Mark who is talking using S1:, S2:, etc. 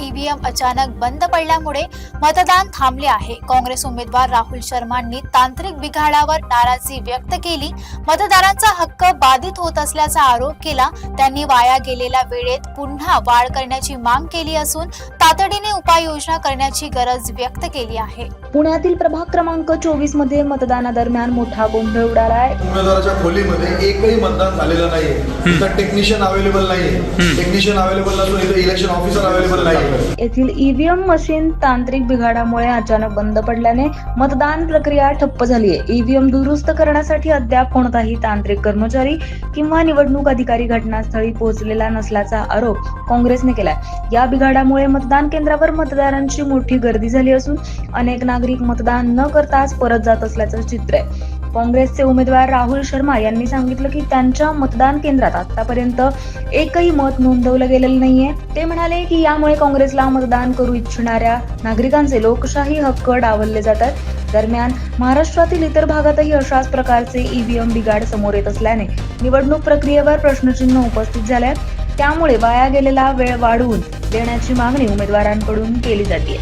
S1: EVM अचानक बंद पडल्यामुळे मतदान थांबले आहे. काँग्रेस उमेदवार राहुल शर्मांनी तांत्रिक बिघाडावर नाराजी व्यक्त केली. मतदारांचा हक्क बाधित होत असल्याचा आरोप केला. त्यांनी वाया गेलेल्या वेळेत पुन्हा वाढ करण्याची माग केली असून तातडीने उपाययोजना करण्याची गरज व्यक्त केली आहे.
S2: पुण्यातील प्रभाग क्रमांक चोवीसमध्ये मतदानादरम्यान मोठा गोंधळ उडालाय
S3: उमेदवाराच्या खोलीमध्ये एकही मतदान झालेलं नाहीये. टेक्निशियन अवेलेबल नाहीये. टेक्निशियन अवेलेबल नसून इलेक्शन ऑफिसर अवेलेबल नाहीये.
S2: येथील ईव्हीएम मशीन तांत्रिक बिघाडामुळे अचानक बंद पडल्याने मतदान प्रक्रिया ठप्प झाली आहे ईव्हीएम दुरुस्त करण्यासाठी अद्याप कोणताही तांत्रिक कर्मचारी किंवा निवडणूक अधिकारी घटनास्थळी पोहोचलेला नसल्याचा आरोप काँग्रेसने केलाय. या बिघाडामुळे मतदान केंद्रावर मतदारांची मोठी गर्दी झाली असून अनेक नागरिक मतदान न करताच परत जात असल्याचं चित्र आहे. काँग्रेसचे उमेदवार राहुल शर्मा यांनी सांगितलं की त्यांच्या मतदान केंद्रात आतापर्यंत एकही मत नोंदवलं गेलेलं नाहीये. ते म्हणाले की यामुळे काँग्रेसला मतदान करू इच्छिणाऱ्या नागरिकांचे लोकशाही हक्क डावलले जातात. दरम्यान महाराष्ट्रातील इतर भागातही अशाच प्रकारचे ईव्हीएम बिघाड समोर येत असल्याने निवडणूक प्रक्रियेवर प्रश्नचिन्ह उपस्थित झाले आहेत. त्यामुळे वाया गेलेला वेळ वाढवून देण्याची मागणी उमेदवारांकडून केली जाते